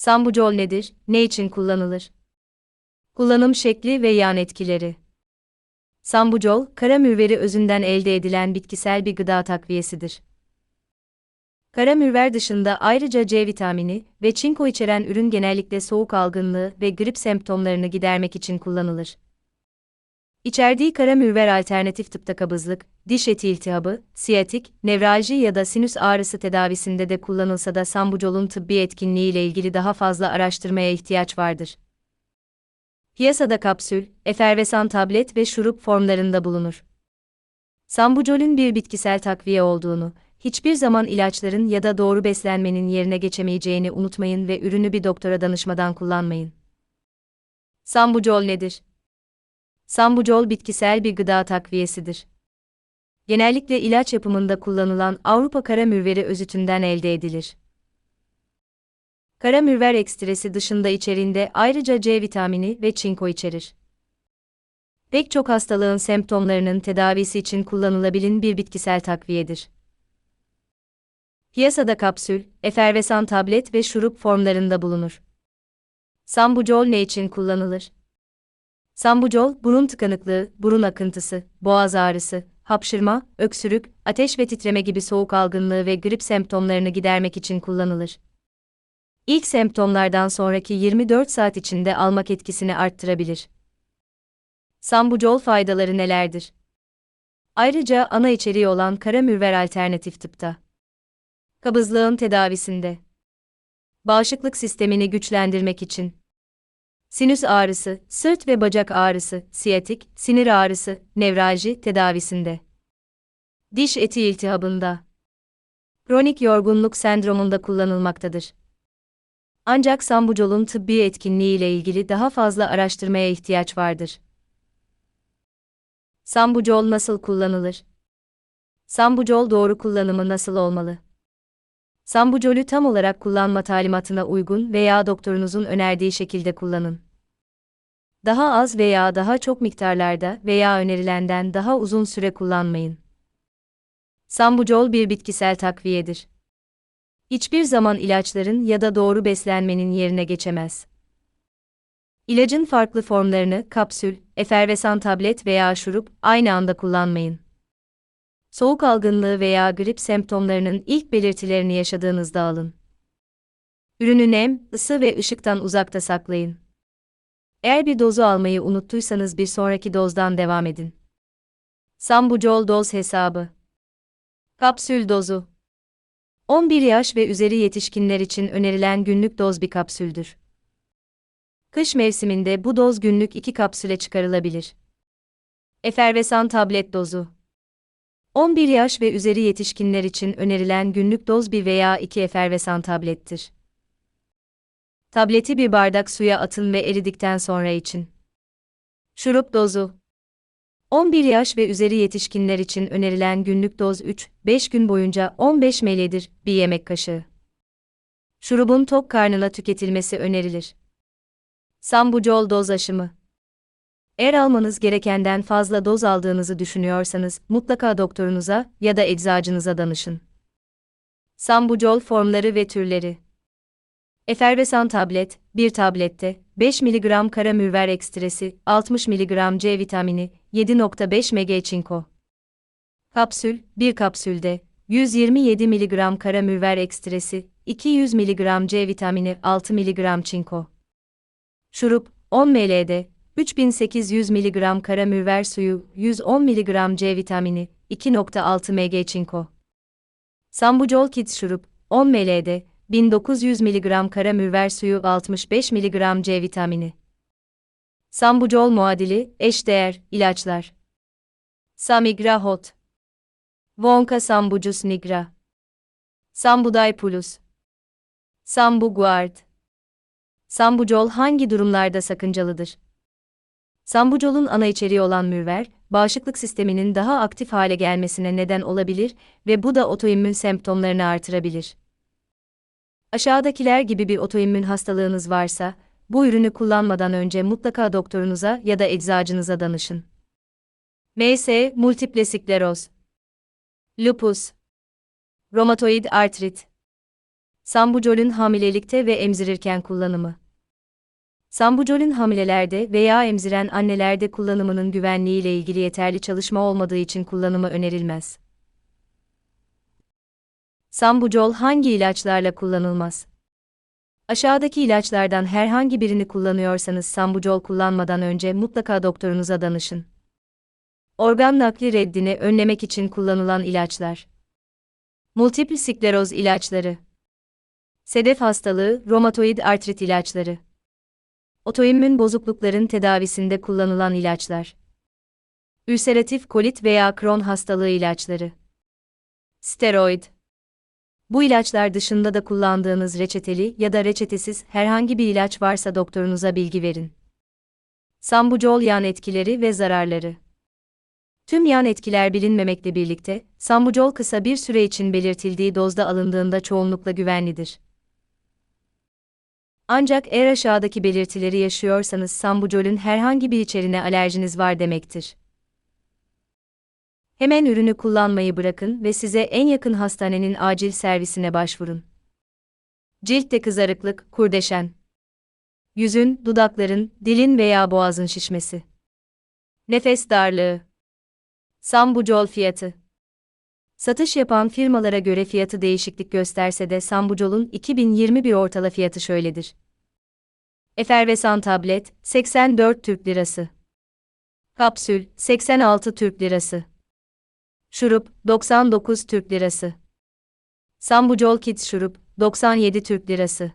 Sambujol nedir, ne için kullanılır? Kullanım şekli ve yan etkileri. Sambujol, kara mürveri özünden elde edilen bitkisel bir gıda takviyesidir. Kara mürver dışında ayrıca C vitamini ve çinko içeren ürün genellikle soğuk algınlığı ve grip semptomlarını gidermek için kullanılır. İçerdiği kara mürver alternatif tıpta kabızlık, diş eti iltihabı, siyatik, nevralji ya da sinüs ağrısı tedavisinde de kullanılsa da sambujolun tıbbi etkinliği ile ilgili daha fazla araştırmaya ihtiyaç vardır. Piyasada kapsül, efervesan tablet ve şurup formlarında bulunur. Sambujolün bir bitkisel takviye olduğunu, hiçbir zaman ilaçların ya da doğru beslenmenin yerine geçemeyeceğini unutmayın ve ürünü bir doktora danışmadan kullanmayın. Sambujol nedir? Sambujol bitkisel bir gıda takviyesidir. Genellikle ilaç yapımında kullanılan Avrupa kara mürveri özütünden elde edilir. Kara mürver ekstresi dışında içeriğinde ayrıca C vitamini ve çinko içerir. Pek çok hastalığın semptomlarının tedavisi için kullanılabilen bir bitkisel takviyedir. Piyasada kapsül, efervesan tablet ve şurup formlarında bulunur. Sambujol ne için kullanılır? Sambujol, burun tıkanıklığı, burun akıntısı, boğaz ağrısı, hapşırma, öksürük, ateş ve titreme gibi soğuk algınlığı ve grip semptomlarını gidermek için kullanılır. İlk semptomlardan sonraki 24 saat içinde almak etkisini arttırabilir. Sambujol faydaları nelerdir? Ayrıca ana içeriği olan kara mürver alternatif tıpta. Kabızlığın tedavisinde. Bağışıklık sistemini güçlendirmek için. Sinüs ağrısı, sırt ve bacak ağrısı, siyatik, sinir ağrısı, nevralji tedavisinde. Diş eti iltihabında. Kronik yorgunluk sendromunda kullanılmaktadır. Ancak sambujolun tıbbi etkinliği ile ilgili daha fazla araştırmaya ihtiyaç vardır. Sambujol nasıl kullanılır? Sambujol doğru kullanımı nasıl olmalı? Sambujolü tam olarak kullanma talimatına uygun veya doktorunuzun önerdiği şekilde kullanın. Daha az veya daha çok miktarlarda veya önerilenden daha uzun süre kullanmayın. Sambujol bir bitkisel takviyedir. Hiçbir zaman ilaçların ya da doğru beslenmenin yerine geçemez. İlacın farklı formlarını kapsül, efervesan tablet veya şurup aynı anda kullanmayın. Soğuk algınlığı veya grip semptomlarının ilk belirtilerini yaşadığınızda alın. Ürünü nem, ısı ve ışıktan uzakta saklayın. Eğer bir dozu almayı unuttuysanız bir sonraki dozdan devam edin. Sambujol doz hesabı. Kapsül dozu. 11 yaş ve üzeri yetişkinler için önerilen günlük doz bir kapsüldür. Kış mevsiminde bu doz günlük 2 kapsüle çıkarılabilir. Efervesan tablet dozu. 11 yaş ve üzeri yetişkinler için önerilen günlük doz 1 veya 2 efervesan tablettir. Tableti bir bardak suya atın ve eridikten sonra için. Şurup dozu. 11 yaş ve üzeri yetişkinler için önerilen günlük doz 3-5 gün boyunca 15 ml'dir, bir yemek kaşığı. Şurubun tok karnına tüketilmesi önerilir. Sambujol doz aşımı. Eğer almanız gerekenden fazla doz aldığınızı düşünüyorsanız mutlaka doktorunuza ya da eczacınıza danışın. Sambujol formları ve türleri. Efervesan tablet, 1 tablette 5 mg kara mürver ekstresi, 60 mg C vitamini, 7.5 mg çinko. Kapsül, 1 kapsülde 127 mg kara mürver ekstresi, 200 mg C vitamini, 6 mg çinko. Şurup, 10 ml'de 3800 mg kara mürver suyu, 110 mg C vitamini, 2.6 mg çinko. Sambujol Kids şurup, 10 ml'de 1900 mg kara mürver suyu, 65 mg C vitamini. Sambujol muadili, eşdeğer, ilaçlar. Samigra hot. Vonka sambujus nigra. Sambuday plus. Sambuguard. Sambujol hangi durumlarda sakıncalıdır? Sambujol'un ana içeriği olan mürver, bağışıklık sisteminin daha aktif hale gelmesine neden olabilir ve bu da otoimmün semptomlarını artırabilir. Aşağıdakiler gibi bir otoimmün hastalığınız varsa, bu ürünü kullanmadan önce mutlaka doktorunuza ya da eczacınıza danışın. MS, multiple skleroz, lupus, romatoid artrit, Sambucolün hamilelikte ve emzirirken kullanımı. Sambucolün hamilelerde veya emziren annelerde kullanımının güvenliği ile ilgili yeterli çalışma olmadığı için kullanımı önerilmez. Sambucol hangi ilaçlarla kullanılmaz? Aşağıdaki ilaçlardan herhangi birini kullanıyorsanız sambucol kullanmadan önce mutlaka doktorunuza danışın. Organ nakli reddini önlemek için kullanılan ilaçlar. Multiple skleroz ilaçları. Sedef hastalığı, romatoid artrit ilaçları. Otoimmün bozuklukların tedavisinde kullanılan ilaçlar. Ülseratif kolit veya Crohn hastalığı ilaçları. Steroid. Bu ilaçlar dışında da kullandığınız reçeteli ya da reçetesiz herhangi bir ilaç varsa doktorunuza bilgi verin. Sambucol yan etkileri ve zararları. Tüm yan etkiler bilinmemekle birlikte, sambucol kısa bir süre için belirtildiği dozda alındığında çoğunlukla güvenlidir. Ancak eğer aşağıdaki belirtileri yaşıyorsanız sambucolün herhangi bir içeriğine alerjiniz var demektir. Hemen ürünü kullanmayı bırakın ve size en yakın hastanenin acil servisine başvurun. Ciltte kızarıklık, kurdeşen. Yüzün, dudakların, dilin veya boğazın şişmesi. Nefes darlığı. Sambucol fiyatı. Satış yapan firmalara göre fiyatı değişiklik gösterse de Sambucol'un 2021 ortala fiyatı şöyledir. Efervesan tablet 84 Türk Lirası. Kapsül 86 Türk Lirası. Şurup 99 Türk Lirası. Sambucol Kids şurup 97 Türk Lirası.